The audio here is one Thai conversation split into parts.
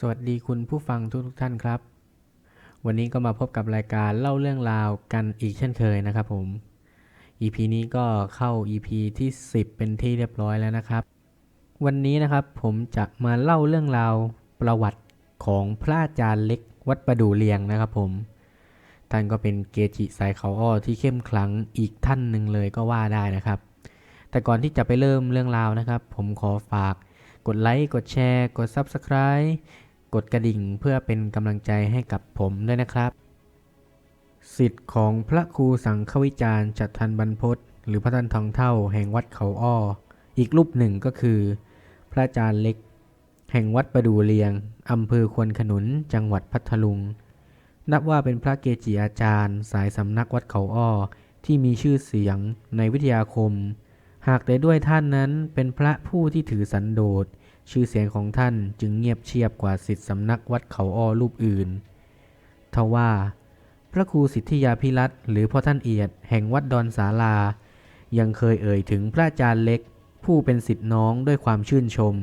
สวัสดีคุณผู้ฟังทุกทท่านครับ วันนี้ก็มาพบกับรายการเล่าเรื่องราวกันอีกเช่นเคยนะครับผม EP นี้ก็เข้า EP ที่ 10 เป็นที่เรียบร้อยแล้วนะครับ วันนี้นะครับผมจะมาเล่าเรื่องราวประวัติของพระอาจารย์เล็กวัดประดูเรียงนะครับผม ท่านก็เป็นเกจิสายเขาอ้อที่เข้มขลังอีกท่านหนึ่งเลยก็ว่าได้นะครับ แต่ก่อนที่จะไปเริ่มเรื่องราวนะครับ ผมขอฝากกดไลค์ กดแชร์ กด Subscribe กดกระดิ่งเพื่อเป็นกำลังใจให้กับผมด้วยนะครับ สิทธิ์ของพระครูสังฆวิจารณ์จัดทันบรรพตหรือพระท่านทองเท่าแห่งวัดเขาอ้อ อีกรูปหนึ่งก็คือ พระอาจารย์เล็ก แห่งวัดประดูเรียงอำเภอควนขนุนจังหวัดพัทลุง นับว่าเป็นพระเกจิอาจารย์ สายสำนักวัดเขาอ้อที่มีชื่อเสียงในวิทยาคม หากแต่ด้วยท่านนั้นเป็นพระผู้ที่ถือสันโดษ ชื่อเสียงของท่านจึงเงียบเชียบกว่าสิทธิสำนักวัดเขาอ้อรูปอื่น ทว่า พระครูสิทธิยาพิรัตหรือพ่อท่านเอียดแห่งวัดดอนสาลา ยังเคยเอ่ยถึงพระอาจารย์เล็ก ผู้เป็นสิทธิน้องด้วยความชื่นชม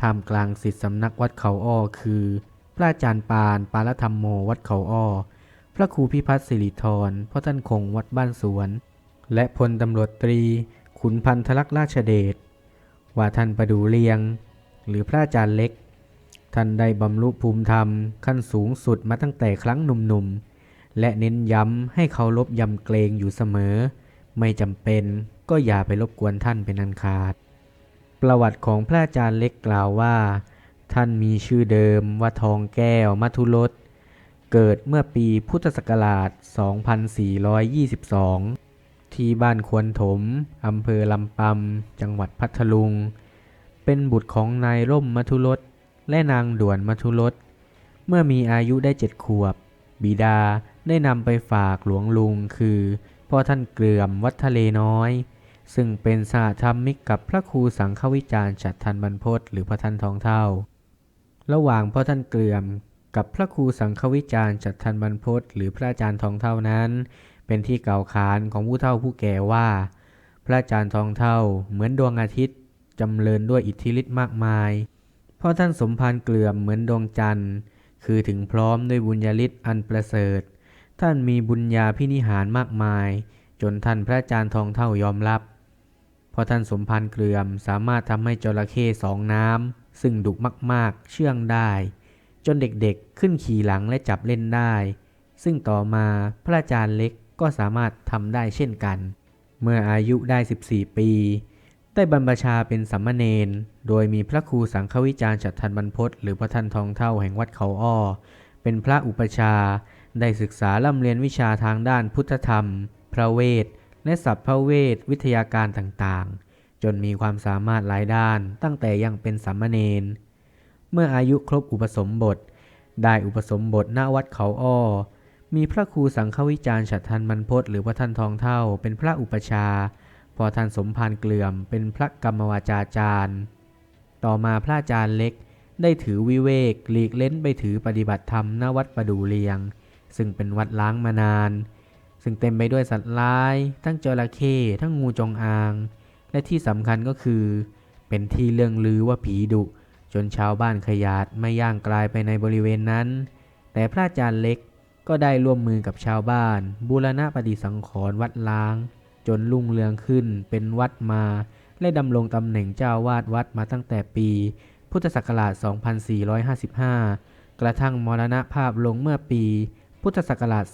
ท่ามกลางสิทธิสำนักวัดเขาอ้อคือ พระอาจารย์ปานปาลธรรมโมวัดเขาอ้อ พระครูพิพัฒน์สิริธรพ่อท่านคงวัดบ้านสวน และพลตำรวจตรี ขุนพันธลักษณ์ราชเดชว่าท่านประดูเรียง หรือพระอาจารย์เล็ก ท่านได้บำรุภูมิธรรมขั้นสูงสุดมาตั้งแต่ครั้งหนุ่มๆ และเน้นย้ำให้เขาลบยำเกรงอยู่เสมอ ไม่จำเป็นก็อย่าไปรบกวนท่านเป็นอันขาด ประวัติของพระอาจารย์เล็กกล่าวว่า ท่านมีชื่อเดิมว่าทองแก้วมัทุรสเกิดเมื่อปีพุทธศักราช 2422 ที่บ้านควนถม อำเภอลำปำจังหวัดพัทลุง เป็นบุตรของนายร่มมัทุรสและนางด่วนมัทุรสเมื่อมีอายุได้เจ็ดขวบ บิดาได้นำไปฝากหลวงลุงคือพ่อท่านเกลือมวัดทะเลน้อย ซึ่งเป็นสหธรรมิกกับพระครูสังฆวิจารณ์ฉัตรทันบรรพตหรือพระท่านทองเท่า ระหว่างพ่อท่านเกลือมกับพระครูสังฆวิจารณ์ฉัตรทันบรรพตหรือพระอาจารย์ทองเท่านั้น เป็นที่กล่าวขานของผู้เฒ่าผู้แก่ว่า พระอาจารย์ทองเท่าเหมือนดวงอาทิตย์ จำเริญด้วยอิทธิฤทธิ์มากมาย เพ่อท่านสมภารเกลือมเหมือนดวงจันทร์ คือถึงพร้อมด้วยบุญญาฤทธิ์อันประเสริฐ ท่านมีบุญญาพินิหารมากมาย จนท่านพระอาจารย์ทองเท่ายอมรับ เพราะท่านสมภารเกลือมสามารถทำให้จระเข้สองน้ำซึ่งดุมากๆ เชื่องได้ จนเด็กๆขึ้นขี่หลังและจับเล่นได้ ซึ่งต่อมาพระอาจารย์เล็กก็สามารถทำได้เช่นกัน เมื่ออายุได้ 14 ปี ได้บรรพชาเป็นสัมมเนน โดยมีพระครูสังฆวิจารณ์ฉัตรทันบรรพตหรือพระท่านทองเท่าแห่งวัดเขาอ้อ เป็นพระอุปชา ได้ศึกษาล่ำเรียนวิชาทางด้านพุทธธรรม พระเวท และสัพพระเวท วิทยาการต่างๆ จนมีความสามารถหลายด้านตั้งแต่ยังเป็นสัมมเนน เมื่ออายุครบอุปสมบท ได้อุปสมบทณวัดเขาอ้อ มีพระครูสังฆวิจารณ์ฉัตรทันบรรพตหรือพระท่านทองเท่าเป็นพระอุปชา พอท่านสมภารเกลื่อมเป็นพระกรรมวาจาจารย์ ต่อมาพระอาจารย์เล็กได้ถือวิเวกหลีกเล้นไปถือปฏิบัติธรรมณวัดประดูเรียง ซึ่งเป็นวัดล้างมานาน ซึ่งเต็มไปด้วยสัตว์ร้าย ทั้งจระเข้ทั้งงูจงอาง และที่สำคัญก็คือ เป็นที่เรื่องลือว่าผีดุ จนชาวบ้านขยาดไม่ย่างกลายไปในบริเวณนั้น แต่พระอาจารย์เล็กก็ได้ร่วมมือกับชาวบ้าน บูรณะปฏิสังขรณ์วัดล้าง จนรุ่งเรืองขึ้นเป็นวัดมา และดำรงตำแหน่งเจ้าวาดวัดมาตั้งแต่ปี พุทธศักราช 2455 กระทั่งมรณภาพลงเมื่อปี พุทธศักราช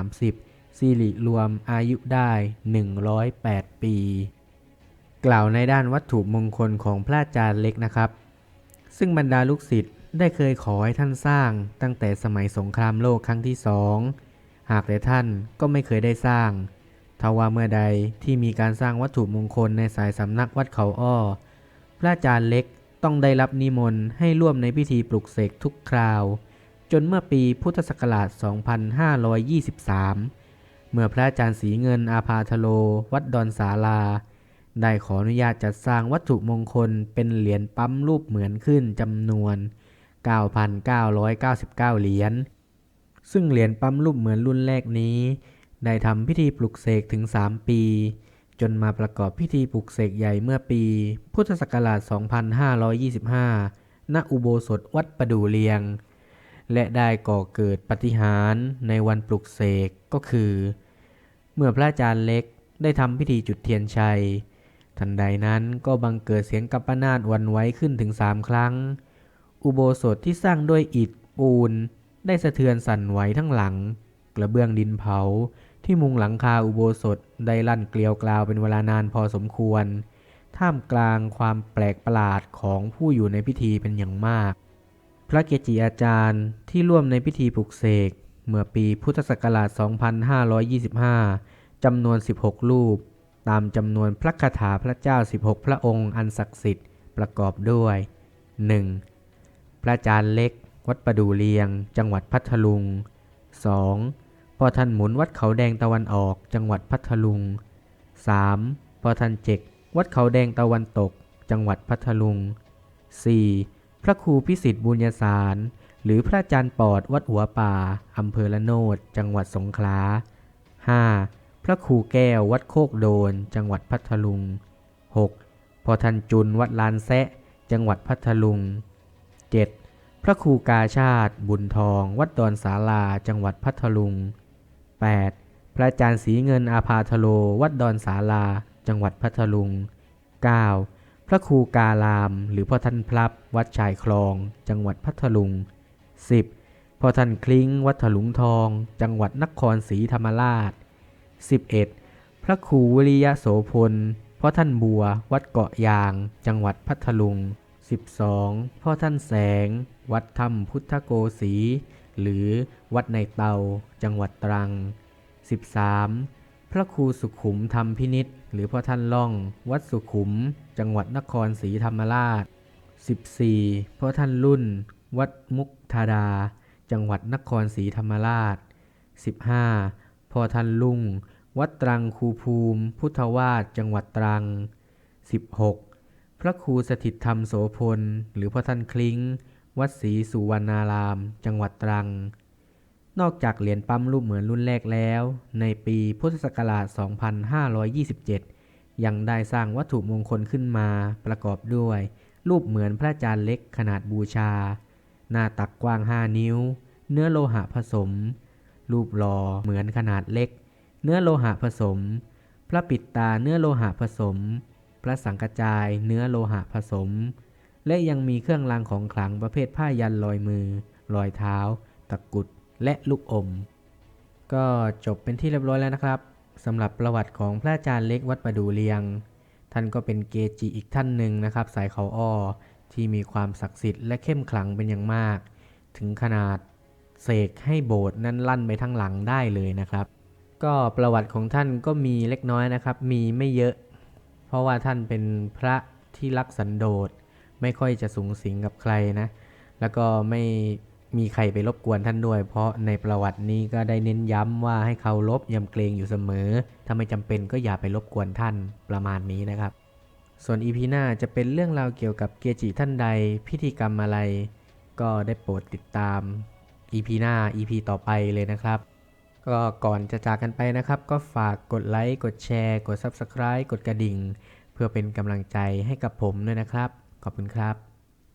2530 สิริรวมอายุได้ 108 ปี กล่าวในด้านวัตถุมงคลของพระอาจารย์เล็กนะครับ ซึ่งบรรดาลูกศิษย์ได้เคยขอให้ท่านสร้างตั้งแต่สมัยสงครามโลกครั้งที่สอง หากแต่ท่านก็ไม่เคยได้สร้าง ทว่าเมื่อใดที่มีการสร้างวัตถุมงคลในสายสำนักวัดเขาอ้อ พระอาจารย์เล็กต้องได้รับนิมนต์ให้ร่วมในพิธีปลุกเสกทุกคราว จนเมื่อปีพุทธศักราช 2523 เมื่อพระอาจารย์สีเงินอาภาธโล วัดดอนสาลา ได้ขออนุญาตจัดสร้างวัตถุมงคลเป็นเหรียญปั๊มรูปเหมือนขึ้นจำนวน 9,999 เหรียญ ซึ่งเหรียญปั๊มรูปเหมือนรุ่นแรกนี้ ได้ทำพิธีปลุกเสกถึง 3 ปี จนมาประกอบพิธีปลุกเสกใหญ่เมื่อปี พุทธศักราช 2525 ณ อุโบสถวัดประดูเลียง และได้ก่อเกิดปฏิหารในวันปลุกเสกก็คือ เมื่อพระอาจารย์เล็กได้ทำพิธีจุดเทียนชัย ทันใดนั้นก็บังเกิดเสียงกัปปนาตวันไว้ขึ้นถึงสามครั้ง อุโบสถที่สร้างด้วยอิฐปูน ได้สะเทือนสั่นไหวทั้งหลัง กระเบื้องดินเผา ที่มุงหลังคาอุโบสถได้ลั่นเกลียวกราวเป็นเวลานานพอสมควร ท่ามกลางความแปลกประหลาดของผู้อยู่ในพิธีเป็นอย่างมาก พระเกจิอาจารย์ที่ร่วมในพิธีปลุกเสก เมื่อปีพุทธศักราช 2525 จำนวน 16 รูป ตามจำนวนพระคาถาพระเจ้า 16 พระองค์อันศักดิ์สิทธิ์ประกอบด้วย 1. พระอาจารย์เล็ก วัดประดูเลียง จังหวัดพัทลุง 2. พ่อท่านหมุนวัดเขาแดงตะวันออกจังหวัดพัทลุง 3. พ่อท่านเจกวัดเขาแดงตะวันตก จังหวัดพัทลุง 4. พระครูพิสิทธิ์บุญญาสาร หรือพระอาจารย์ปอดวัดหัวป่าอำเภอละโนดจังหวัดสงขลา 5. พระครูแก้ววัดโคกโดน จังหวัดพัทลุง 6. พ่อท่านจุนวัดลานแซะ จังหวัดพัทลุง 7. พระครูกาชาติ บุญทอง วัดดอนสาลา จังหวัดพัทลุง 8. พระอาจารย์ศรีเงินอาภาทโล วัดดอนสาลา จังหวัดพัทลุง 9. พระครูกาลาม หรือพ่อท่านพลับ วัดชายคลอง จังหวัดพัทลุง 10. พ่อท่านคลิ้ง วัดถลุงทอง จังหวัดนครศรีธรรมราช 11. พระครูวิริยะโสพล พ่อท่านบัว วัดเกาะยาง จังหวัดพัทลุง 12. พ่อท่านแสง วัดถ้ำพุทธโกสี หรือวัดในเตา จังหวัดตรัง 13. พระครูสุขุมธรรมพินิษหรือพ่อท่านล่อง วัดสุขุม จังหวัดนครศรีธรรมราช 14. พ่อท่านรุ่น วัดมุกธาดา จังหวัดนครศรีธรรมราช 15. พ่อท่านลุง วัดตรังคูภูมิ พุทธวาสจังหวัดตรัง 16. พระครูสถิตธรรมโสพล หรือพ่อท่านคลิ้ง วัดศรีสุวรรณาราม จังหวัดตรัง นอกจากเหรียญปั๊มรูปเหมือนรุ่นแรกแล้ว ในปีพุทธศักราช 2527 ยังได้สร้างวัตถุมงคลขึ้นมาประกอบด้วย รูปเหมือนพระอาจารย์เล็กขนาดบูชา หน้าตักกว้าง 5 นิ้ว เนื้อโลหะผสม รูปหล่อเหมือนขนาดเล็ก เนื้อโลหะผสม พระปิดตาเนื้อโลหะผสม พระสังกจายเนื้อโลหะผสม และยังมีเครื่องรางของขลังประเภทผ้ายันลอยมือ รอยเท้า ตะกุด และลูกอม ก็จบเป็นที่เรียบร้อยแล้วนะครับสำหรับประวัติของพระอาจารย์เล็กวัดประดูเลียง ท่านก็เป็นเกจิอีกท่านหนึ่งนะครับ สายเขาอ้อที่มีความศักดิ์สิทธิ์และเข้มขลังเป็นอย่างมาก ถึงขนาดเสกให้โบสถ์นั้นลั่นไปทั้งหลังได้เลยนะครับ ก็ประวัติของท่านก็มีเล็กน้อยนะครับ มีไม่เยอะ เพราะว่าท่านเป็นพระที่รักสันโดษ ไม่ค่อยจะสูงสิงกับใครนะ แล้วก็ไม่มีใครไปรบกวนท่านด้วย เพราะในประวัตินี้ก็ได้เน้นย้ำว่าให้เคารพยำเกรงอยู่เสมอ ถ้าไม่จำเป็นก็อย่าไปรบกวนท่านประมาณนี้นะครับ ส่วนอีพีหน้าจะเป็นเรื่องราวเกี่ยวกับเกจิท่านใด พิธีกรรมอะไร ก็ได้โปรดติดตาม EP หน้า EP ต่อไปเลยนะครับ ก็ก่อนจะจากกันไปนะครับ ก็ฝากกดไลค์ กดแชร์ กด Subscribe กดกระดิ่ง เพื่อเป็นกำลังใจให้กับผมด้วยนะครับ ขอบคุณครับ